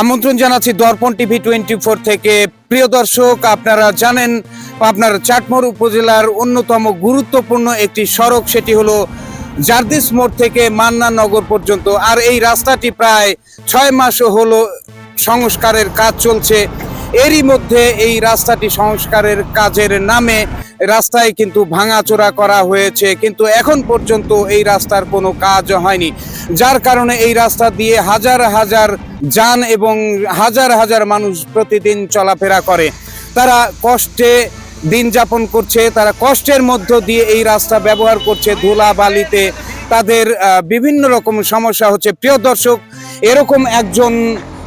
আমন্ত্রণ জানাচ্ছি দর্পণ TV twenty four থেকে। প্রিয় দর্শক, আপনারা জানেন আপনার চাটমোর উপজেলার অন্যতম গুরুত্বপূর্ণ একটি সড়ক, সেটি হলো জার্দিস মোড় থেকে মান্না নগর পর্যন্ত। আর এই রাস্তাটি প্রায় ছয় মাসও হলো সংস্কারের কাজ চলছে। এরই মধ্যে এই রাস্তাটি সংস্কারের কাজের নামে রাস্তায় কিন্তু ভাঙাচোরা করা হয়েছে, কিন্তু এখন পর্যন্ত এই রাস্তার কোনো কাজ হয়নি। যার কারণে এই রাস্তা দিয়ে হাজার হাজার যান এবং হাজার হাজার মানুষ প্রতিদিন চলাফেরা করে। তারা কষ্টে দিন যাপন করছে, তারা কষ্টের মধ্য দিয়ে এই রাস্তা ব্যবহার করছে ধুলা বালিতে তাদের বিভিন্ন রকম সমস্যা হচ্ছে। প্রিয় দর্শক, এরকম একজন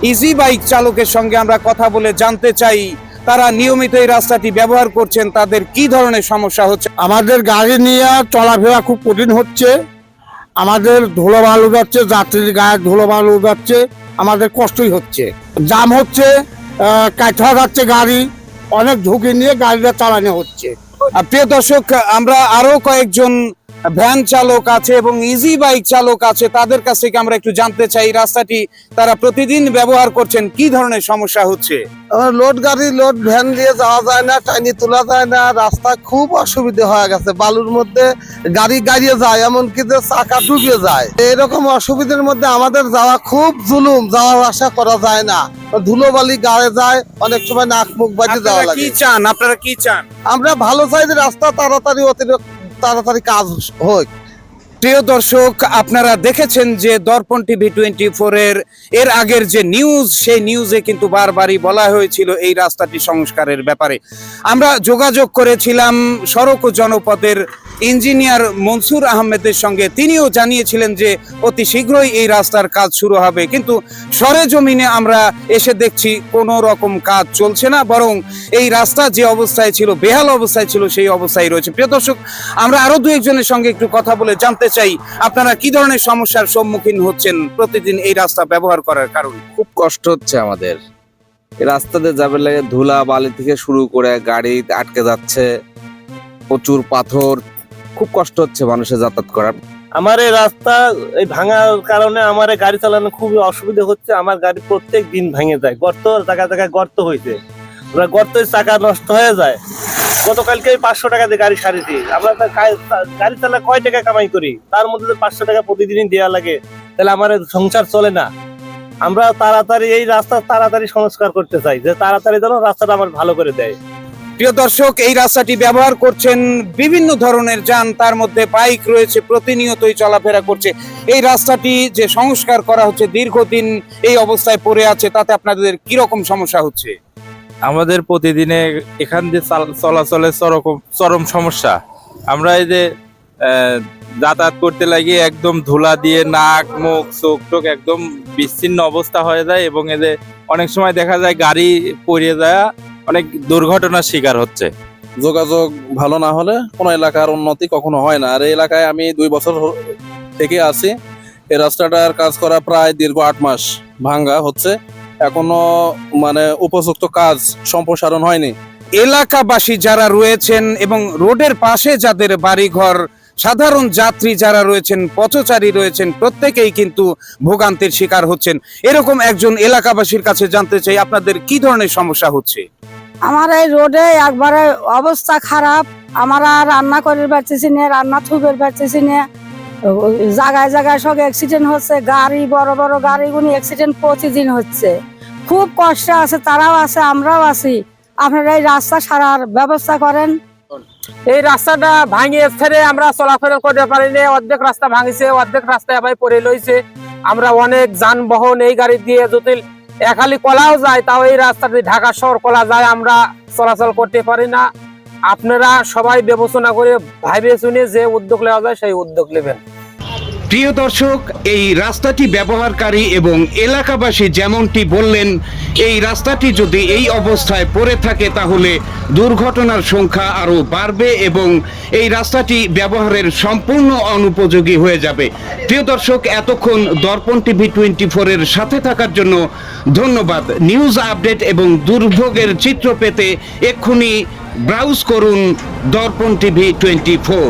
ইজি বাইক চালকের সঙ্গে আমরা কথা বলে জানতে চাই তারা নিয়মিত এই রাস্তাটি ব্যবহার করছেন তাদের কি ধরনের সমস্যা হচ্ছে? আমাদের গাড়ি নিয়ে চলাফেরা খুব কঠিন হচ্ছে। আমাদের ধুলো বালু যাচ্ছে যাত্রীর গায়ে ধুলো বালু যাচ্ছে আমাদের কষ্টই হচ্ছে। জাম হচ্ছে কাঠা যাচ্ছে গাড়ি অনেক ঝুঁকি নিয়ে গাড়িটা চালানো হচ্ছে। প্রিয় দর্শক আমরা আরও কয়েকজন ভ্যান চালক আছে এবং ইজি বাইক চালক আছে তাদের কাছ থেকে আমরা একটু জানতে চাই রাস্তাটি তারা প্রতিদিন ব্যবহার করছেন কি ধরনের সমস্যা হচ্ছে? লোড গাড়ি লোড ভ্যান দিয়ে যাওয়া যায় না টাইনি তোলা যায় না রাস্তা খুব অসুবিধা হয়ে গেছে। বালুর মধ্যে গাড়ি গাড়িয়ে যায় এমনকি যে চাকা ডুবে যায়। এরকম অসুবিধার মধ্যে আমাদের যাওয়া খুব জুলুম যাওয়া আসা করা যায় না। ধুলোবালি গায়ে যায় অনেক সময় নাক মুখ বাজে যাওয়া আপনারা কি লাগে। চান? আপনারা কি চান? আমরা ভালো চাই যে রাস্তা তাড়াতাড়ি অতিরিক্ত তাড়াতাড়ি কাজ হোক। প্রিয় দর্শক, আপনারা দেখেছেন যে দর্পণ টিভি টোয়েন্টি ফোরের এর আগের যে নিউজ, সেই নিউজে কিন্তু বারবারই বলা হয়েছিল এই রাস্তাটি সংস্কারের ব্যাপারে। আমরা যোগাযোগ করেছিলাম সড়ক ও জনপথের ইঞ্জিনিয়ার মনসুর আহমেদের সঙ্গে তিনিও জানিয়েছিলেন যে অতি শীঘ্রই এই রাস্তার কাজ শুরু হবে। কিন্তু সরেজমিনে আমরা এসে দেখছি কোনো রকম কাজ চলছে না, বরং এই রাস্তা যে অবস্থায় ছিল, বেহাল অবস্থায় ছিল, সেই অবস্থায় রয়েছে। প্রিয় দর্শক, আমরা আরও দু একজনের সঙ্গে একটু কথা বলে জানতে চাই, আপনারা কি ধরনের সমস্যার সম্মুখীন হচ্ছেন প্রতিদিন এই রাস্তা ব্যবহার করার কারণে? খুব কষ্ট হচ্ছে আমাদের। রাস্তাতে যাবে লাগে ধুলা বালি থেকে শুরু করে গাড়ি আটকে যাচ্ছে, প্রচুর পাথর খুব কষ্ট হচ্ছে মানুষের যাতায়াত করার। আমার এই রাস্তা, এই ভাঙার কারণে আমার গাড়ি চালানো খুবই অসুবিধা হচ্ছে। আমার গাড়ি প্রত্যেক দিন ভেঙে যায়। গর্ত, জায়গায় জায়গায় গর্ত হয়েছে গর্তের চাকা নষ্ট হয়ে যায়। গতকালকে পাঁচশো টাকা দিয়ে গাড়ি সারিছি আমরা গাড়ি- চালা কয় টাকা কামাই করি? তার মধ্যে পাঁচশো টাকা প্রতিদিনই দেওয়া লাগে। তাহলে আমার সংসার চলে না। আমরা তাড়াতাড়ি এই রাস্তা তাড়াতাড়ি সংস্কার করতে চাই। যে তাড়াতাড়ি যেন রাস্তাটা আমার ভালো করে দেয়। প্রিয় দর্শক, এই রাস্তাটি ব্যবহার করছেন বিভিন্ন ধরনের যান, তার মধ্যে বাইক রয়েছে, প্রতিনিয়তই চলাফেরা করছে। এই রাস্তাটি যে সংস্কার করা হচ্ছে, দীর্ঘদিন এই অবস্থায় পড়ে আছে, তাতে আপনাদের কি রকম সমস্যা হচ্ছে? আমাদের প্রতিদিনে এখান দিয়ে চাল- চলাচলের চরম চরম সমস্যা। আমরা এই যে যাতায়াত করতে লাগি, একদম ধুলা দিয়ে নাক, মুখ, চোখ টোক একদম বিচ্ছিন্ন অবস্থা হয়ে যায় এবং এদের অনেক সময় দেখা যায় গাড়ি পড়ে যায় অনেক দুর্ঘটনার শিকার হচ্ছে। যোগাযোগ ভালো না হলে কোনো এলাকার উন্নতি কখনো হয় না। আর এই এলাকায় আমি দুই বছর থেকে আছি। এই রাস্তাটার কাজ করা প্রায় দীর্ঘ আট মাস ভাঙ্গা হচ্ছে। এখনও মানে উপযুক্ত কাজ সম্প্রসারণ হয়নি। এলাকাবাসী যারা রয়েছেন এবং রোডের পাশে যাদের বাড়িঘর সাধারণ যাত্রী যারা রয়েছেন পথচারী রয়েছেন প্রত্যেকেই কিন্তু ভোগান্তির শিকার হচ্ছেন। এরকম একজন এলাকাবাসীর কাছে জানতে চাই আপনাদের কি ধরনের সমস্যা হচ্ছে? আমার এই রোডে একবারে অবস্থা খারাপ। আমরা রান্না করে পারতেছি না, রান্না থুবের পারতেছি না। জায়গায় জায়গায় সব অ্যাক্সিডেন্ট হচ্ছে, গাড়ি, বড় বড় গাড়িগুলি অ্যাক্সিডেন্ট প্রতিদিন হচ্ছে। খুব কষ্ট আছে, তারাও আছে, আমরাও আছি। আপনারা এই রাস্তা সারার ব্যবস্থা করেন। এই রাস্তাটা ভাঙিয়ে ছেড়ে আমরা চলাফেরা করতে পারি না অর্ধেক রাস্তা ভাঙিছে, অর্ধেক রাস্তায় আবার পড়ে লইছে আমরা অনেক যানবাহন এই গাড়ি দিয়ে যদি একালি কলাও যায়, তাও এই রাস্তাটি ঢাকা শহর কলা যায়, আমরা চলাচল করতে পারি না। আপনারা সবাই বিবেচনা করে ভাইবে শুনে যে উদ্যোগ নেওয়া যায়, সেই উদ্যোগ নেবেন। প্রিয় দর্শক, এই রাস্তাটি ব্যবহারকারী এবং এলাকাবাসী যেমনটি বললেন, এই রাস্তাটি যদি এই অবস্থায় পড়ে থাকে তাহলে দুর্ঘটনার সংখ্যা আরও বাড়বে এবং এই রাস্তাটি ব্যবহারের সম্পূর্ণ অনুপযোগী হয়ে যাবে। প্রিয় দর্শক, এতক্ষণ দর্পণ টিভি টোয়েন্টি ফোরের সাথে থাকার জন্য ধন্যবাদ। নিউজ আপডেট এবং দুর্ভোগের চিত্র পেতে এক্ষুনি ব্রাউজ করুন দর্পণ টিভি টোয়েন্টি ফোর